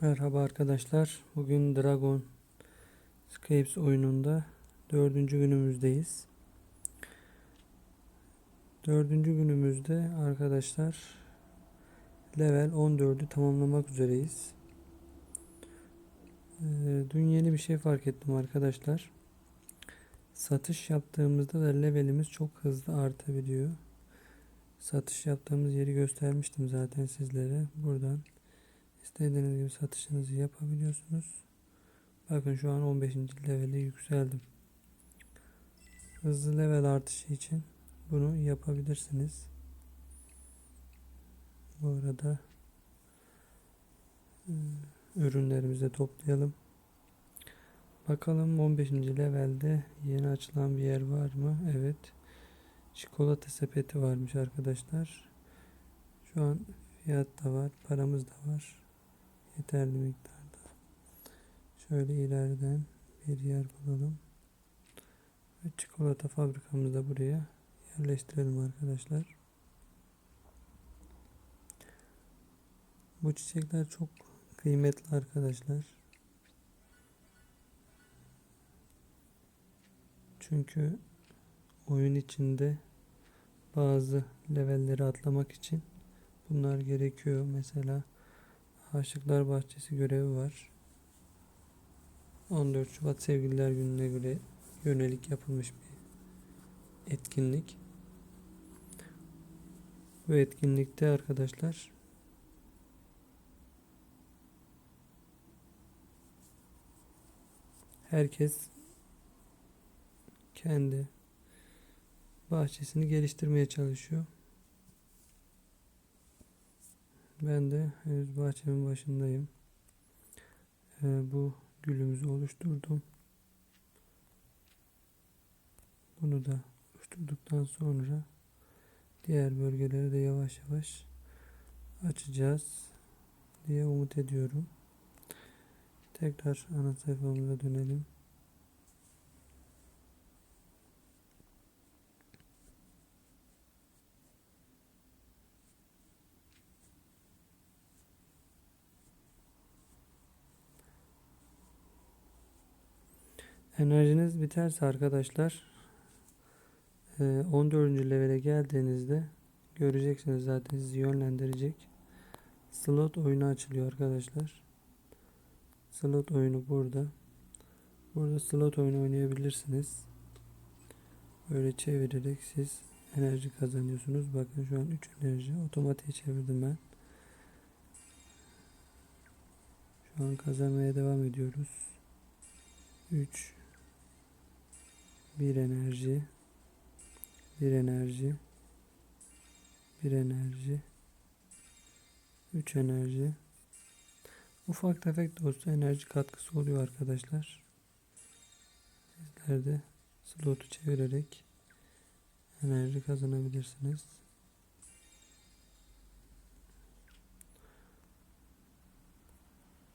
Merhaba arkadaşlar. Bugün Dragon Scapes oyununda dördüncü günümüzdeyiz. Dördüncü günümüzde arkadaşlar level 14'ü tamamlamak üzereyiz. Ee, dün yeni bir şey fark ettim arkadaşlar. Satış yaptığımızda da levelimiz çok hızlı artabiliyor. Satış yaptığımız yeri göstermiştim zaten sizlere. Buradan İstediğiniz gibi satışınızı yapabiliyorsunuz. Bakın şu an 15. levele yükseldim. Hızlı level artışı için bunu yapabilirsiniz. Bu arada e, ürünlerimizi toplayalım. Bakalım 15. levelde yeni açılan bir yer var mı? Evet. Çikolata sepeti varmış arkadaşlar. Şu an fiyat da var, paramız da var yeterli miktarda. Şöyle ileriden bir yer bulalım. Ve çikolata fabrikamızı da buraya yerleştirelim arkadaşlar. Bu çiçekler çok kıymetli arkadaşlar. Çünkü oyun içinde bazı levelleri atlamak için bunlar gerekiyor. Mesela Aşıklar Bahçesi görevi var. 14 Şubat Sevgililer Günü'ne göre yönelik yapılmış bir etkinlik. Bu etkinlikte arkadaşlar herkes kendi bahçesini geliştirmeye çalışıyor. Ben de henüz bahçemin başındayım. Ee, bu gülümüzü oluşturdum. Bunu da oluşturduktan sonra diğer bölgeleri de yavaş yavaş açacağız diye umut ediyorum. Tekrar ana sayfamıza dönelim. Enerjiniz biterse arkadaşlar 14. E, levele geldiğinizde göreceksiniz zaten sizi yönlendirecek. Slot oyunu açılıyor arkadaşlar. Slot oyunu burada. Burada slot oyunu oynayabilirsiniz. Böyle çevirerek siz enerji kazanıyorsunuz. Bakın şu an 3 enerji otomatiğe çevirdim ben. Şu an kazanmaya devam ediyoruz. 3 bir enerji bir enerji bir enerji üç enerji. Ufak tefek de olsa enerji katkısı oluyor arkadaşlar. Sizler de slotu çevirerek enerji kazanabilirsiniz.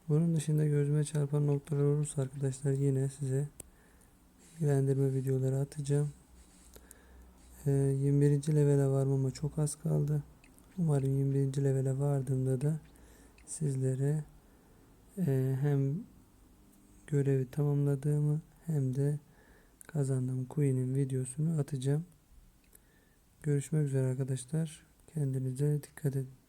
Bunun dışında gözüme çarpan noktalar olursa arkadaşlar yine size bilgilendirme videoları atacağım. Ee, 21. levele varmama çok az kaldı. Umarım 21. levele vardığımda da sizlere e, hem görevi tamamladığımı hem de kazandığım coin'in videosunu atacağım. Görüşmek üzere arkadaşlar. Kendinize dikkat edin.